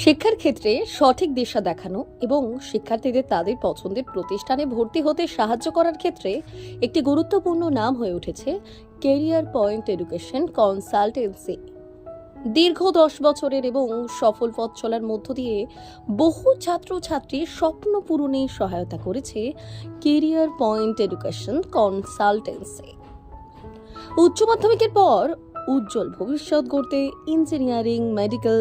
শিক্ষার ক্ষেত্রে সঠিক দিশা দেখানো এবং শিক্ষার্থীদের তাদের পছন্দের প্রতিষ্ঠানে ভর্তি হতে সাহায্য করার ক্ষেত্রে একটি গুরুত্বপূর্ণ নাম হয়ে উঠেছে কেরিয়ার পয়েন্ট এডুকেশন কনসালটেন্সি দীর্ঘ দশ বছরের এবং সফল পথ চলার মধ্য দিয়ে বহু ছাত্রছাত্রীর স্বপ্ন পূরণে সহায়তা করেছে কেরিয়ার পয়েন্ট এডুকেশন কনসালটেন্সি উচ্চ মাধ্যমিকের পর উজ্জ্বল ভবিষ্যৎ গড়তে engineering medical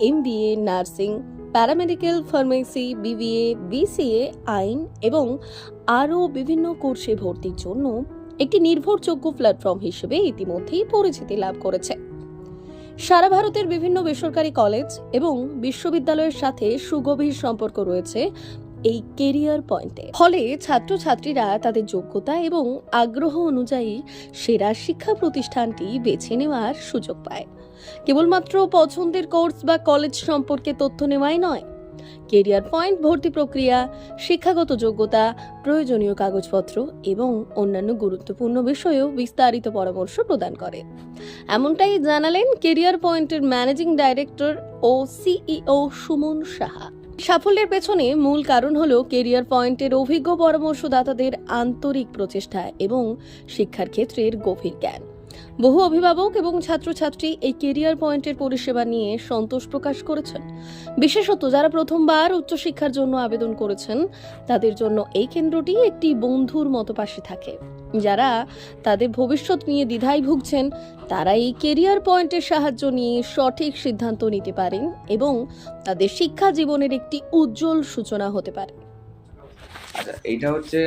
MBA nursing paramedical pharmacy BBA BCA আইন এবং আরও বিভিন্ন কোর্সে ভর্তির জন্য একটি নির্ভরযোগ্য প্ল্যাটফর্ম হিসেবে ইতিমধ্যেই পরিচিতি লাভ করেছে। সারা ভারতের বিভিন্ন বেসরকারি কলেজ এবং বিশ্ববিদ্যালয়ের সাথে সুগভীর সম্পর্ক রয়েছে এই কেরিয়ার পয়েন্টে ফলে ছাত্রছাত্রীরা তাদের যোগ্যতা এবং আগ্রহ অনুযায়ী সেরা শিক্ষা প্রতিষ্ঠানটি বেছে নেওয়ার সুযোগ পায়। কেবলমাত্র পছন্দের কোর্স বা কলেজ সম্পর্কে তথ্য নেওয়াই নয়। কেরিয়ার পয়েন্ট ভর্তি প্রক্রিয়া, শিক্ষাগত যোগ্যতা, প্রয়োজনীয় কাগজপত্র এবং অন্যান্য গুরুত্বপূর্ণ বিষয়েও বিস্তারিত পরামর্শ প্রদান করে। এমনটাই জানালেন কেরিয়ার পয়েন্টের ম্যানেজিং ডাইরেক্টর ও সিইও সুমন সাহা। সাফল্যের পেছনে মূল কারণ হল কেরিয়ার পয়েন্টের অভিজ্ঞ পরামর্শদাতাদের আন্তরিক প্রচেষ্টা এবং শিক্ষার ক্ষেত্রের গভীর জ্ঞান। বহু অভিভাবক এবং ছাত্রছাত্রী এই কেরিয়ার পয়েন্টের পরিষেবা নিয়ে সন্তোষ প্রকাশ করেছেন। বিশেষত যারা প্রথমবার উচ্চশিক্ষার জন্য আবেদন করেছেন, তাদের জন্য এই কেন্দ্রটি একটি বন্ধুর মতো পাশে থাকে। যারা তাদের ভবিষ্যৎ নিয়ে দ্বিধায় ভুগছেন, তারা এই কেরিয়ার পয়েন্টের সাহায্য নিয়ে সঠিক সিদ্ধান্ত নিতে পারেন এবং তাদের শিক্ষা জীবনের একটি উজ্জ্বল সূচনা হতে পারে। আচ্ছা এইটা হচ্ছে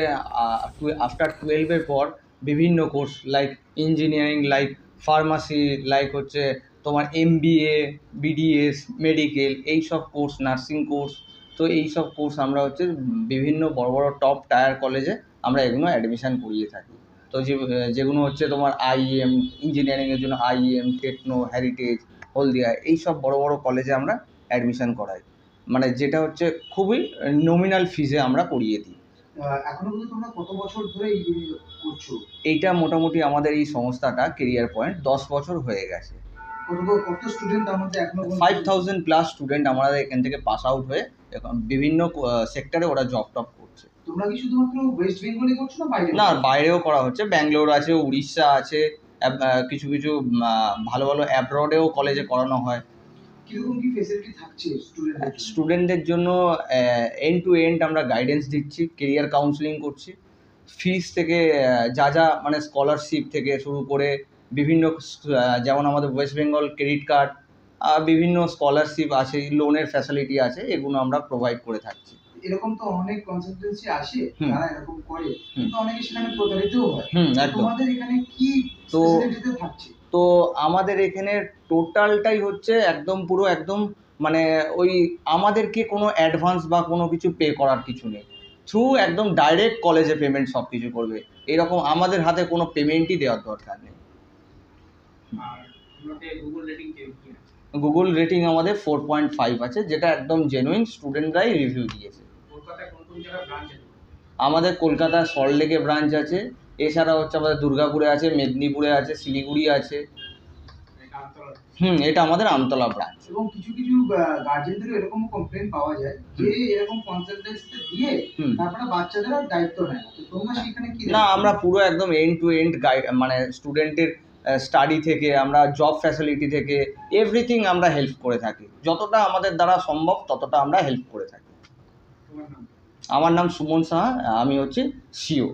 আফটার টুয়েলভের পর বিভিন্ন course like engineering like pharmacy like হচ্ছে তোমার এমবিএ বিডিএস মেডিকেল এই সব কোর্স নার্সিং কোর্স। তো এই সব কোর্স আমরা হচ্ছে বিভিন্ন বড় বড় টপ টায়ার কলেজে আমরা এগুলো অ্যাডমিশান করিয়ে থাকি। তো যে, যেগুলো হচ্ছে তোমার আইএম ইঞ্জিনিয়ারিংয়ের জন্য আইএম টেকনো হেরিটেজ হলদিয়া এই সব বড় বড় কলেজে আমরা অ্যাডমিশান করাই। মানে যেটা হচ্ছে খুবই নমিনাল ফিজে আমরা করিয়ে দিই। এখনও পর্যন্ত তোমরা কত বছর ধরে এই জিনিস করছ? এইটা মোটামুটি আমাদের এই সংস্থাটা কেরিয়ার পয়েন্ট দশ বছর হয়ে গেছে। কত স্টুডেন্ট মধ্যে এখনও ফাইভ থাউজেন্ড প্লাস স্টুডেন্ট আমাদের এখান থেকে পাস আউট হয়ে এখন বিভিন্ন সেক্টরে ওরা জব টপ করছে। তোমরা কি শুধুমাত্র ওয়েস্ট বেঙ্গলে করছ না বাইরে না বাইরেও করা হচ্ছে। ব্যাঙ্গালোর আছে উড়িষ্যা আছে কিছু কিছু ভালো ভালো অ্যাব্রডেও কলেজে করানো হয়। কীরকম কি ফেসিলিটি থাকছে স্টুডেন্টদের স্টুডেন্টদের জন্য এন্ড টু এন্ড আমরা গাইডেন্স দিচ্ছি কেরিয়ার কাউন্সিলিং করছি। ফিস থেকে যা যা মানে স্কলারশিপ থেকে শুরু করে বিভিন্ন যেমন আমাদের ওয়েস্ট বেঙ্গল ক্রেডিট কার্ড বিভিন্ন স্কলারশিপ আছে লোনের ফ্যাসিলিটি আছে এগুলো আমরা প্রোভাইড করে থাকছি। এরকম তো অনেক কনসালটেন্সি আসে। তারা এরকম করে। কিন্তু অনেকে সেখানে হয়। তোমাদের এখানে কি তো- থাকছে? তো আমাদের এখানে টোটালটাই হচ্ছে একদম পুরো একদম মানে ওই আমাদেরকে কোনো অ্যাডভান্স বা কোনো কিছু পে করার কিছু নেই। থ্রু একদম ডাইরেক্ট কলেজে পেমেন্ট সব কিছু করবে। এরকম আমাদের হাতে কোনো পেমেন্টই দেওয়ার দরকার নেই। গুগল রেটিং আমাদের ফোর পয়েন্ট ফাইভ আছে যেটা একদম জেনুইন স্টুডেন্টরাই রিভিউ দিয়েছে। আমাদের কলকাতা সল্টলেকে ব্রাঞ্চ আছে। এছাড়া হচ্ছে আমাদের দুর্গাপুরে আছে মেদিনীপুরে আছে শিলিগুড়ি আছে। হুম এটা আমাদের আমতলা ব্রাঞ্চ এবং কিছু কিছু গার্জেনদেরও এরকম কমপ্লেন পাওয়া যায় যে এরকম কনসালটেন্সি দিয়ে তারপরে বাচ্চাদের আর দায়িত্ব নেয় তোমরা সেখানে কি না আমরা পুরো একদম এন্ড টু এন্ড গাইড মানে স্টুডেন্টের স্টাডি থেকে আমরা জব ফ্যাসিলিটি থেকে এভরিথিং আমরা হেল্প করে থাকি। যতটা আমাদের দ্বারা সম্ভব ততটা আমরা হেল্প করে থাকি। আমার নাম সুমন সাহা আমি হচ্ছে সিও